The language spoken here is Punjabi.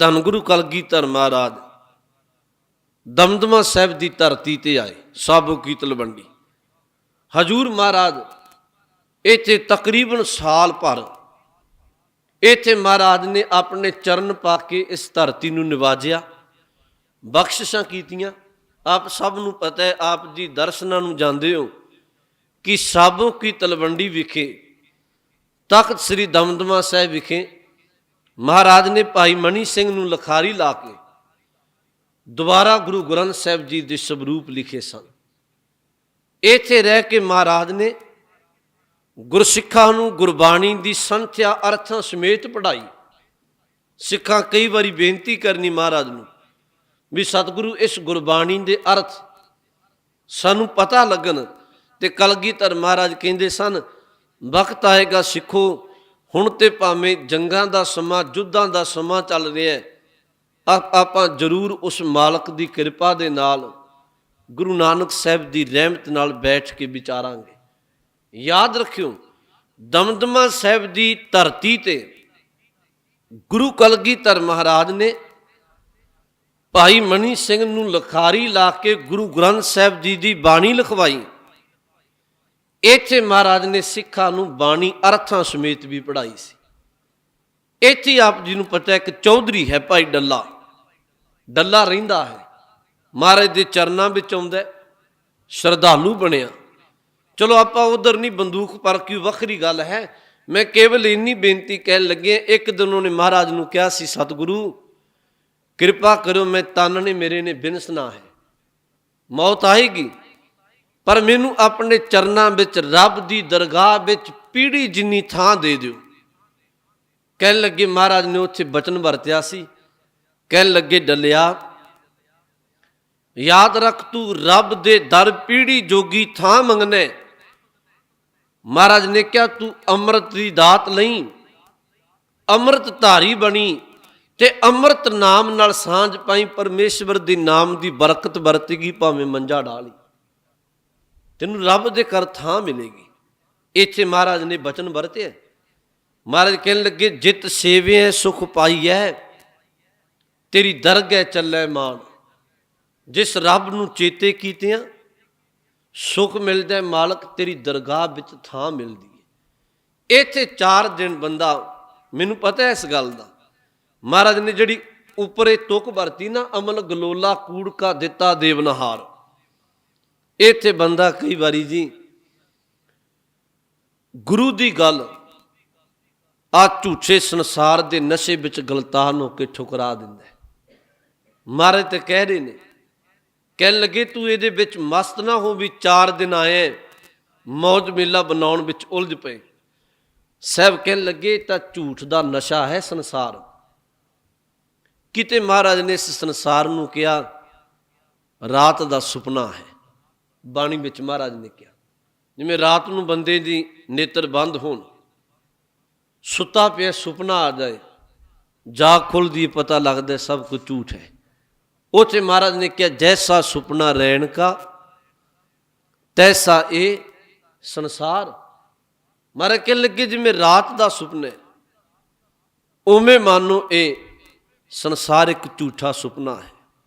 ਧੰਨ ਗੁਰੂ ਕਲਗੀਧਰ ਮਹਾਰਾਜ। ਦਮਦਮਾ ਸਾਹਿਬ ਦੀ ਧਰਤੀ ਤੇ ਆਏ, ਸਾਬੋ ਕੀ ਤਲਵੰਡੀ ਹਜੂਰ ਮਹਾਰਾਜ, ਇੱਥੇ ਤਕਰੀਬਨ ਸਾਲ ਭਰ ਇੱਥੇ ਮਹਾਰਾਜ ਨੇ ਆਪਣੇ ਚਰਨ ਪਾ ਕੇ ਇਸ ਧਰਤੀ ਨੂੰ ਨਿਵਾਜਿਆ, ਬਖਸ਼ਿਸ਼ਾਂ ਕੀਤੀਆਂ। ਆਪ ਸਭ ਨੂੰ ਪਤਾ ਹੈ, ਆਪ ਜੀ ਦਰਸ਼ਨਾਂ ਨੂੰ ਜਾਂਦੇ ਹੋ ਕਿ ਸਾਬੋ ਕੀ ਤਲਵੰਡੀ ਵਿਖੇ ਤਖਤ ਸ੍ਰੀ ਦਮਦਮਾ ਸਾਹਿਬ ਵਿਖੇ ਮਹਾਰਾਜ ਨੇ ਭਾਈ ਮਨੀ ਸਿੰਘ ਨੂੰ ਲਖਾਰੀ ਲਾ ਕੇ ਦੁਬਾਰਾ ਗੁਰੂ ਗ੍ਰੰਥ ਸਾਹਿਬ ਜੀ ਦੇ ਸਵਰੂਪ ਲਿਖੇ ਸਨ। ਇੱਥੇ ਰਹਿ ਕੇ ਮਹਾਰਾਜ ਨੇ ਗੁਰਸਿੱਖਾਂ ਨੂੰ ਗੁਰਬਾਣੀ ਦੀ ਸੰਥਿਆ ਅਰਥਾਂ ਸਮੇਤ ਪੜ੍ਹਾਈ। ਸਿੱਖਾਂ ਕਈ ਵਾਰੀ ਬੇਨਤੀ ਕਰਨੀ ਮਹਾਰਾਜ ਨੂੰ ਵੀ ਸਤਿਗੁਰੂ, ਇਸ ਗੁਰਬਾਣੀ ਦੇ ਅਰਥ ਸਾਨੂੰ ਪਤਾ ਲੱਗਣ ਤੇ ਕਲਗੀਧਰ ਮਹਾਰਾਜ ਕਹਿੰਦੇ ਸਨ, ਵਕਤ ਆਏਗਾ ਸਿੱਖੋ ਹੁਣ ਤੇ ਭਾਵੇਂ ਜੰਗਾਂ ਦਾ ਸਮਾਂ, ਜੁੱਧਾਂ ਦਾ ਸਮਾਂ ਚੱਲ ਰਿਹਾ ਹੈ, ਆਪਾਂ ਜ਼ਰੂਰ ਉਸ ਮਾਲਕ ਦੀ ਕਿਰਪਾ ਦੇ ਨਾਲ ਗੁਰੂ ਨਾਨਕ ਸਾਹਿਬ ਦੀ ਰਹਿਮਤ ਨਾਲ ਬੈਠ ਕੇ ਵਿਚਾਰਾਂਗੇ। ਯਾਦ ਰੱਖਿਓ, ਦਮਦਮਾ ਸਾਹਿਬ ਦੀ ਧਰਤੀ ਤੇ ਗੁਰੂ ਕਲਗੀਧਰ ਮਹਾਰਾਜ ਨੇ ਭਾਈ ਮਨੀ ਸਿੰਘ ਨੂੰ ਲਖਾਰੀ ਲਾ ਕੇ ਗੁਰੂ ਗ੍ਰੰਥ ਸਾਹਿਬ ਜੀ ਦੀ ਬਾਣੀ ਲਿਖਵਾਈ। ਇੱਥੇ ਮਹਾਰਾਜ ਨੇ ਸਿੱਖਾਂ ਨੂੰ ਬਾਣੀ ਅਰਥਾਂ ਸਮੇਤ ਵੀ ਪੜ੍ਹਾਈ ਸੀ। ਇੱਥੇ ਆਪ ਜੀ ਨੂੰ ਪਤਾ ਹੈ ਕਿ ਚੌਧਰੀ ਹੈ ਭਾਈ ਡੱਲਾ। ਡੱਲਾ ਰਹਿੰਦਾ ਹੈ। ਮਹਾਰਾਜ ਦੇ ਚਰਨਾਂ ਵਿੱਚ ਆਉਂਦਾ ਸ਼ਰਧਾਲੂ ਬਣਿਆ। ਚਲੋ ਆਪਾਂ ਉਧਰ ਨਹੀਂ ਬੰਦੂਕ ਪਰ ਕੀ ਵੱਖਰੀ ਗੱਲ ਹੈ। ਮੈਂ ਕੇਵਲ ਇੰਨੀ ਬੇਨਤੀ ਕਹਿਣ ਲੱਗੇ ਇੱਕ ਦਿਨ ਉਹਨੇ ਮਹਾਰਾਜ ਨੂੰ ਕਿਹਾ ਸੀ, ਸਤਿਗੁਰੂ, ਕਿਰਪਾ ਕਰੋ ਮੈਂ ਤਨ ਨੇ ਮੇਰੇ ਨੇ ਬਿਨਸਣਾ ਹੈ। ਮੌਤ ਆਏਗੀ। ਪਰ ਮੈਨੂੰ ਆਪਣੇ ਚਰਨਾਂ ਵਿੱਚ, ਰੱਬ ਦੀ ਦਰਗਾਹ ਵਿੱਚ ਪੀੜੀ ਜਿੰਨੀ ਥਾਂ ਦੇ ਦਿਓ। ਕਹਿਣ ਲੱਗੇ, ਮਹਾਰਾਜ ਨੇ ਉੱਥੇ ਬਚਨ ਵਰਤਿਆ ਸੀ। ਕਹਿਣ ਲੱਗੇ, ਡੱਲਿਆ, ਯਾਦ ਰੱਖ ਤੂੰ, ਰੱਬ ਦੇ ਦਰ ਪੀੜੀ ਜੋਗੀ ਥਾਂ ਮੰਗਨੇ। ਮਹਾਰਾਜ ਨੇ ਕਿਹਾ, ਤੂੰ ਅੰਮ੍ਰਿਤ ਦੀ ਦਾਤ ਲਈ, ਅੰਮ੍ਰਿਤ ਧਾਰੀ ਬਣੀ ਤੇ ਅੰਮ੍ਰਿਤ ਨਾਮ ਨਾਲ ਸਾਂਝ ਪਾਈ, ਪਰਮੇਸ਼ਵਰ ਦੇ ਨਾਮ ਦੀ ਬਰਕਤ ਵਰਤੇਗੀ, ਭਾਵੇਂ ਮੰਜਾ ਡਾਲੀ ਤੈਨੂੰ ਰੱਬ ਦੇ ਕਰ ਥਾਂ ਮਿਲੇਗੀ। ਇੱਥੇ ਮਹਾਰਾਜ ਨੇ ਬਚਨ ਵਰਤਿਆ। ਮਹਾਰਾਜ ਕਹਿਣ ਲੱਗੇ, ਜਿਤ ਸੇਵਿਐ ਸੁਖ ਪਾਈਐ ਤੇਰੀ ਦਰਗਹਿ ਚੱਲੇ ਮਾਨ ਜਿਸ ਰੱਬ ਨੂੰ ਚੇਤੇ ਕੀਤਿਆਂ, ਸੁਖ ਮਿਲਦਾ ਮਾਲਕ, ਤੇਰੀ ਦਰਗਾਹ ਵਿੱਚ ਥਾਂ ਮਿਲਦੀ ਹੈ। ਇੱਥੇ 4 ਦਿਨ ਬੰਦਾ, ਮੈਨੂੰ ਪਤਾ ਹੈ ਇਸ ਗੱਲ ਦਾ, ਮਹਾਰਾਜ ਨੇ ਜਿਹੜੀ ਉੱਪਰੇ ਤੁਕ ਵਰਤੀ ਨਾ, ਅਮਲ ਗਲੋਲਾ ਕੂੜ ਕਾ ਦਿੱਤਾ ਦੇਵਨਹਾਰ। ਇੱਥੇ ਬੰਦਾ ਕਈ ਵਾਰੀ ਜੀ ਗੁਰੂ ਦੀ ਗੱਲ ਆ ਝੂਠੇ ਸੰਸਾਰ ਦੇ ਨਸ਼ੇ ਵਿੱਚ ਗਲਤਾਨ ਹੋ ਕੇ ਠੁਕਰਾ ਦਿੰਦਾ ਹੈ। ਮਹਾਰਾਜ ਤੇ ਕਹਿ ਰਹੇ ਨੇ, ਕਹਿਣ ਲੱਗੇ, ਤੂੰ ਇਹਦੇ ਵਿੱਚ ਮਸਤ ਨਾ ਹੋ ਵੀ ਚਾਰ ਦਿਨ ਆਏ, ਮੌਜ ਮੇਲਾ ਬਣਾਉਣ ਵਿੱਚ ਉਲਝ ਪਏ। ਸਹਿਬ ਕਹਿਣ ਲੱਗੇ ਤਾਂ ਝੂਠ ਦਾ ਨਸ਼ਾ ਹੈ ਸੰਸਾਰ। ਕਿਤੇ ਮਹਾਰਾਜ ਨੇ ਇਸ ਸੰਸਾਰ ਨੂੰ ਕਿਹਾ, ਰਾਤ ਦਾ ਸੁਪਨਾ ਹੈ। ਬਾਣੀ ਵਿੱਚ ਮਹਾਰਾਜ ਨੇ ਕਿਹਾ, ਜਿਵੇਂ ਰਾਤ ਨੂੰ ਬੰਦੇ ਦੀ ਨੇਤਰ ਬੰਦ ਹੋਣ, ਸੁੱਤਾ ਪਿਆ ਸੁਪਨਾ ਆ ਜਾਏ, ਜਾ ਖੁੱਲਦੀ ਪਤਾ ਲੱਗਦਾ ਸਭ ਕੁਝ ਝੂਠ ਹੈ। ਉਥੇ ਮਹਾਰਾਜ ਨੇ ਕਿਹਾ, ਜੈਸਾ ਸੁਪਨਾ ਰਹਿਣ ਕਾ, ਤੈਸਾ ਇਹ ਸੰਸਾਰ। ਮਹਾਰਾਜ ਕਹਿਣ ਲੱਗੇ, ਜਿਵੇਂ ਰਾਤ ਦਾ ਸੁਪਨਾ ਉਵੇਂ ਮਾਨੋ ਇਹ ਸੰਸਾਰ ਇੱਕ ਝੂਠਾ ਸੁਪਨਾ ਹੈ।